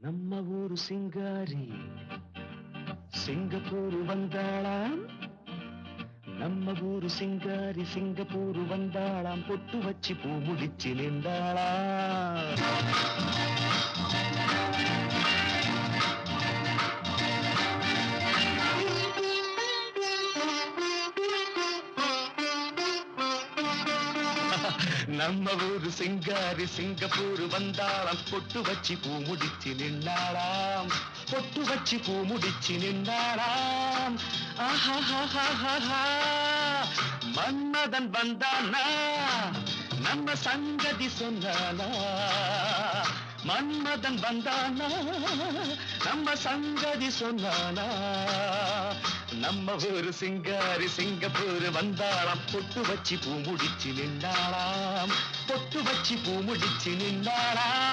நம்ம ஊரு சிங்காரி. சிங்கப்பூர் வந்தாளாம். நம்ம ஊரு சிங்காரி சிங்கப்பூர் வந்தாளாம். பொட்டு வச்சு பூ முடிச்சு நம்ம ஊரு சிங்காரி சிங்கப்பூர் வந்தாளாம். பொட்டு வச்சு பூ முடிச்சு நின்னாளாம். பொட்டு வச்சு பூ முடிச்சு நின்னாளாம். ஆஹாஹாஹாஹா. மன்மதன் வந்தானா? நம்ம சங்கதி சொன்னானா மன்மதன் வந்தானா? நம்ம சங்கதி சொன்னானா நம்ம ஊரு சிங்காரி சிங்கப்பூர் வந்தாளாம். பொட்டு வச்சு பூ முடிச்சு நின்றாளா பொட்டு வச்சு பூ முடிச்சு நின்றாளாம்